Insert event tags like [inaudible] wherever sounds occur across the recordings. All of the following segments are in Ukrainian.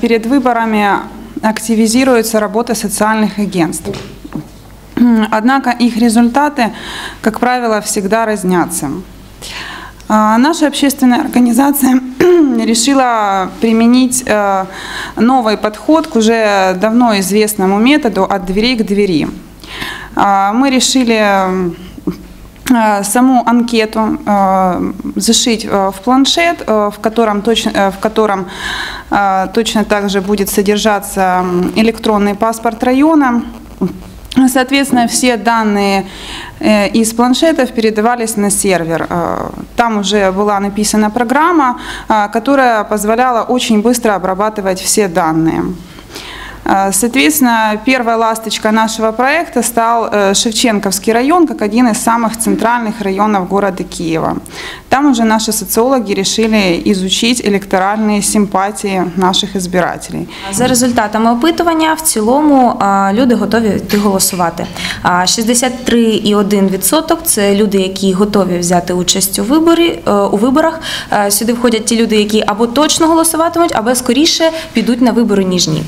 перед выборами активизируется работа социальных агентств. Однако их результаты, как правило, всегда разнятся. А, Наша общественная организация [clears throat] решила применить э, новый подход к уже давно известному методу от двери к двери. А, Мы решили саму анкету э, зашить э, в планшет, э, в котором точно, э, в котором э, точно также будет содержаться электронный паспорт района. Соответственно, все данные э, из планшетов передавались на сервер. Э, Там уже была написана программа, э, которая позволяла очень быстро обрабатывать все данные. Э, Соответственно, первая ласточка нашего проекта стал э, Шевченковский район, как один из самых центральных районов города Киева. Там уже наши социологи решили изучить электоральные симпатии наших избирателей. За результатами опитування, в цілому а, люди готові йти голосувати. А, 63,1% – це люди, які готові взяти участь у виборі е, у виборах. Е, Сюди входять ті люди, які або точно голосуватимуть, або скоріше підуть на вибори ніж ні.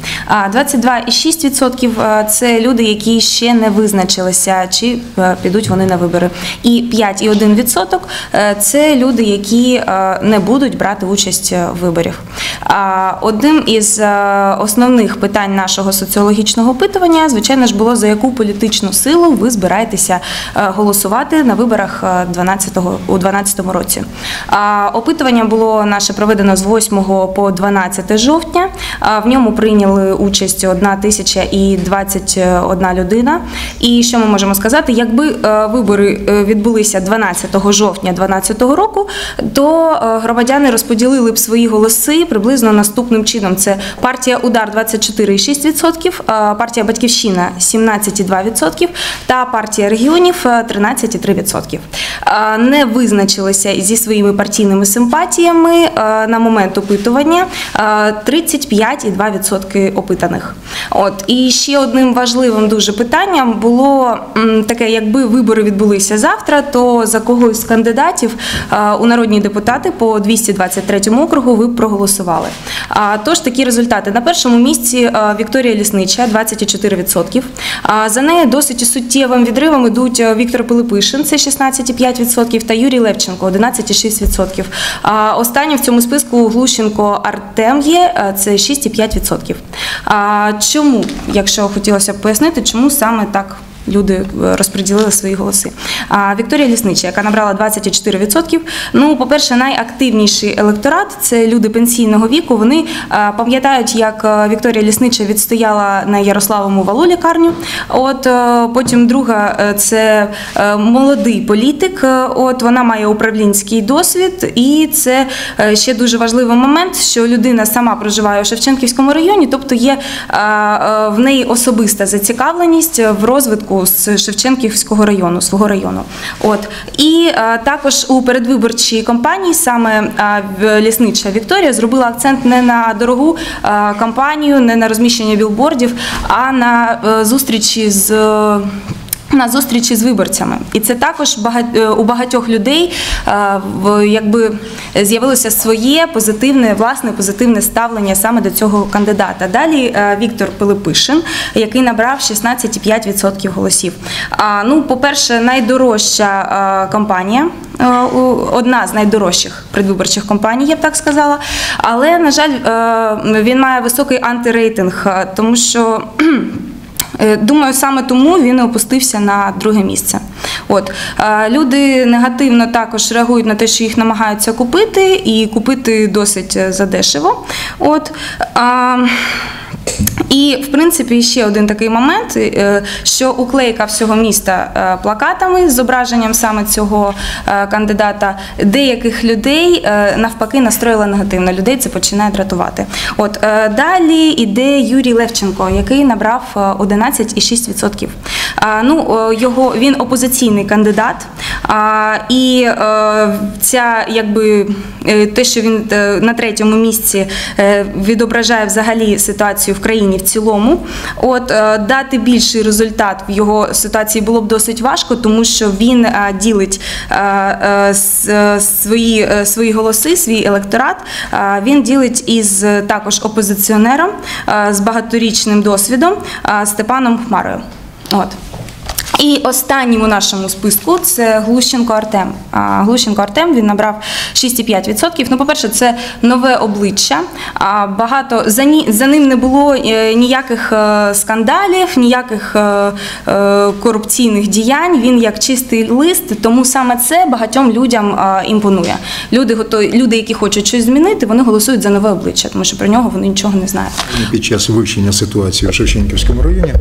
А 22,6% – це люди, які ще не визначилися, чи е, підуть вони на вибори. І 5,1% – це люди, які е, не будуть брати участь в виборах. Одним із е, основних питань нашого соціологічного опитування, звичайно ж, було за яку політичну силу ви збираєтеся е, голосувати на виборах е, 12 у 2012 році. Опитування було наше проведено з 8 по 12 жовтня. В ньому прийняли участь 1 тисяча і 21 людина. І що ми можемо сказати? Якби е, вибори е, відбулися 12 жовтня 2012 року, то е, громадяни розподілили б свої голоси приблизно наступним чином: це партія Удар 24,6%, е, партія Батьківщина 17,2% та партія регіонів е, 13,3%. Е, Не визначилися зі своїми партійними симпатіями е, на момент опитування е, 35,2% опитаних. От і ще одним важливим дуже питанням було таке: якби вибори відбулися завтра, то за когось з кандидатів у народні депутати по 223 округу ви б проголосували. Тож такі результати на першому місці Вікторія Ліснича 24%. А за нею досить суттєвим відривом ідуть Віктор Пилипишин, це 16,5%, та Юрій Левченко 11,6%. А останнім в цьому списку Глущенко Артем є, це 6,5%. А чому, якщо хотілося б пояснити, чому саме так? Люди е, розподілили свої голоси. А Вікторія Ліснича, яка набрала 24%. Ну, по-перше, найактивніший електорат це люди пенсійного віку. Вони е, пам'ятають, як е, Вікторія Ліснича відстояла на Ярославому валу лікарню. От потім друга це молодий політик. От вона має управлінський досвід, і це ще дуже важливий момент, що людина сама проживає у Шевченківському районі, тобто є в неї особиста зацікавленість в розвитку з Шевченківського району, свого району. От і е, також у передвиборчій кампанії саме е, ліснича Вікторія зробила акцент не на дорогу е, кампанію, не на розміщення білбордів, а на е, зустрічі з. На зустрічі з виборцями, і це також е, у багатьох людей е, якби з'явилося своє позитивне, власне позитивне ставлення саме до цього кандидата. Далі е, Віктор Пилипишин, який набрав 16,5% голосів. Ну, по-перше, найдорожча кампанія. у- Одна з найдорожчих предвиборчих кампаній, я б так сказала. Але, на жаль, він має високий антирейтинг, тому що Думаю, саме тому він опустився на друге місце. От е, люди негативно також реагують на те, що їх намагаються купити, і купити досить е, задешево. От і в принципі ще один такий момент, е, що уклейка всього міста е, плакатами з зображенням саме цього е, кандидата деяких людей навпаки настроїла негативно. Людей це починає дратувати. От далі іде Юрій Левченко, який набрав е, 11,6%. Ну його він опозиційний кандидат. І е, ця якби е, те, що він е, на третьому місці відображає взагалі ситуацію в країні в цілому. От дати більший результат в його ситуації було б досить важко, тому що він ділить свої, свої голоси, свій електорат. Він ділить із також опозиціонером з багаторічним досвідом Степаном Хмарою. От. І останнім у нашому списку це Глущенко Артем. Глущенко Артем він набрав 6,5%. Ну, по-перше, це нове обличчя. Багато за, ні, за ним не було е, ніяких е, скандалів, ніяких е, корупційних діянь. Він як чистий лист, тому саме це багатьом людям імпонує. Люди готові, люди, які хочуть щось змінити, вони голосують за нове обличчя, тому що про нього вони нічого не знають. Під час вивчення ситуації в Шевченківському районі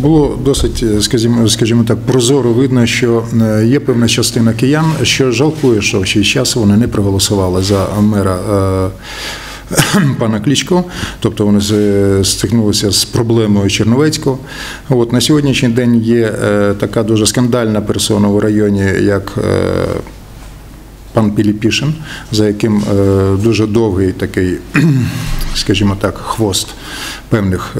було досить, е, скажімо, скажімо так, прозоро видно, що е, є певна частина киян, що жалкує, що в свій час вони не проголосували за мера. е, [clears throat] Пана Клічко, тобто вони стикнулися з проблемою Черновецького. От на сьогоднішній день є така дуже скандальна персона у районі, як пан Піліпішин, за яким дуже довгий такий, [clears throat] скажімо так, хвост певних.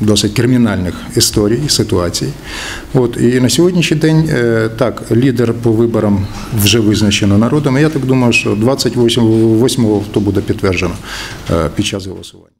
Досить кримінальних історій, ситуацій. От і на сьогоднішній день е, так, лідер по виборам вже визначено народом. І я так думаю, що 28-го то буде підтверджено е, під час голосування.